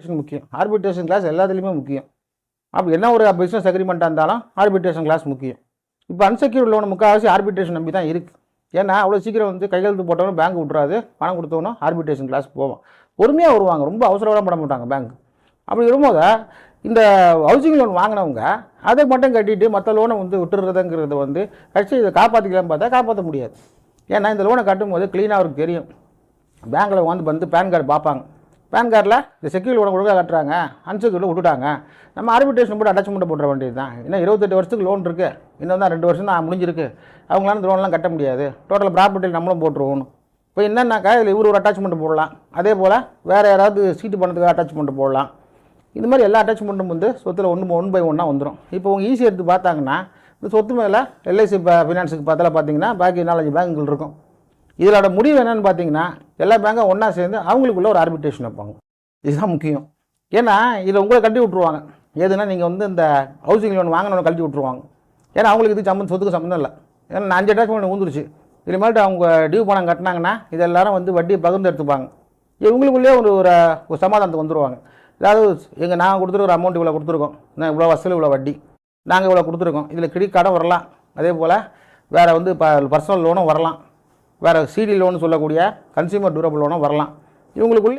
Arbitration முக்கியம். Arbitration class எல்லாத்துலேயுமே முக்கியம். அப்போ என்ன ஒரு பிஸ்னஸ் அக்ரிமெண்ட்டாக இருந்தாலும் ஆர்பிட்ரேஷன் கிளாஸ் முக்கியம். இப்போ அன்செக்யூர்ட் லோன் முக்கால்வாசி ஆர்பிட்ரேஷன் நம்பி தான் இருக்குது ஏன்னா அவ்வளோ சீக்கிரம் வந்து கையெழுத்து போட்டவனும் பேங்க் விட்றாது பணம் கொடுத்தவனும் ஆர்பிட்ரேஷன் கிளாஸ் போவான். பொறுமையாக வருவாங்க. ரொம்ப அவசரமாக பண்ண மாட்டாங்க பேங்க் அப்படி வரும்போது இந்த ஹவுசிங் லோன் வாங்கினவங்க அதை மட்டும் கட்டிட்டு மற்ற லோனை வந்து விட்டுறதுங்கிறது வந்து கட்சி இதை காப்பாற்றிக்கலாம்னு பார்த்தா காப்பாற்ற முடியாது. ஏன்னா இந்த லோனை கட்டும்போது க்ளீனாக அவருக்கு தெரியும். பேங்க்கில் வந்து வந்து பேன் கார்டு பார்ப்பாங்க. பேன் கார்டில் இந்த செக்யூரிட்டி லோனை ஒழுங்காக கட்டுறாங்க. அன்செக்யூரில் விட்டுட்டாங்க. நம்ம ஆர்பிட்ரேஷன் போட்டு அட்டாச்மெண்ட் போட்டுற வேண்டியது தான் இன்னும் இருபத்தெட்டு வருஷத்துக்கு லோன் இருக்குது இன்னும் தான் ரெண்டு வருஷம் தான் முடிஞ்சிருக்கு. அவங்களால இந்த லோன்லாம் கட்ட முடியாது. டோட்டல் ப்ராப்பர்ட்டி நம்மளும் போட்டுருவோம். இப்போ என்னன்னாக்கா இதில் இவர் ஒரு அட்டாச்மெண்ட் போடலாம். அதே போல் வேறு யாராவது சீட்டு பண்ணதுக்கு அட்டாச்மெண்ட் போடலாம். இந்த மாதிரி எல்லா அட்டாச்மெண்ட்டும் வந்து சொத்தில் ஒன்று ஒன் பை ஒன்னாக வந்துடும் இப்போ உங்கள் ஈஸியாக எடுத்து பார்த்தாங்கன்னா இந்த சொத்து மேலே எல்ஐசி ஃபினான்ஸுக்கு பார்த்தால பார்த்தீங்கன்னா பாக்கி நாலஞ்சு பேங்குகள் இருக்கும். இதோட முடிவு என்னென்னு பார்த்தீங்கன்னா எல்லா பேங்கும் ஒன்றா சேர்ந்து அவங்களுக்குள்ள ஒரு ஆர்பிட்ரேஷன் வைப்பாங்க. இதுதான் முக்கியம். ஏன்னா இதில் உங்களை கட்டி விட்ருவாங்க எதுனா நீங்கள் வந்து இந்த ஹவுசிங் லோன் வாங்கினவங்க கழட்டி விட்ருவாங்க ஏன்னா அவங்களுக்கு இது சம்மந்தம் சொத்துக்கு சம்மந்தம் இல்லை. ஏன்னா நான் அஞ்சு அட்டாச்மெண்ட் ஊந்துருச்சு மாதிரி அவங்க டியூ பணம் கட்டினாங்கன்னா இது எல்லாரும் வந்து வட்டியை பகிர்ந்து எடுத்துப்பாங்க. இவங்களுக்குள்ளேயே ஒரு ஒரு சமாதானத்துக்கு வந்துருவாங்க. அதாவது எங்கள் நாங்கள் கொடுத்துருக்குற அமௌண்ட் இவ்வளோ கொடுத்துருக்கோம். நான் இவ்வளோ வசூல் இவ்வளோ வட்டி. நாங்கள் இவ்வளோ கொடுத்துருக்கோம். இதில் கிரெடிட் கார்டும் வரலாம். அதே போல் வேறு வந்து இப்போ பர்சனல் லோனும் வரலாம். வேறு சிடி லோன் சொல்லக்கூடிய கன்சியூமர் டூரபிள் லோனும் வரலாம். இவங்களுக்குள்ளே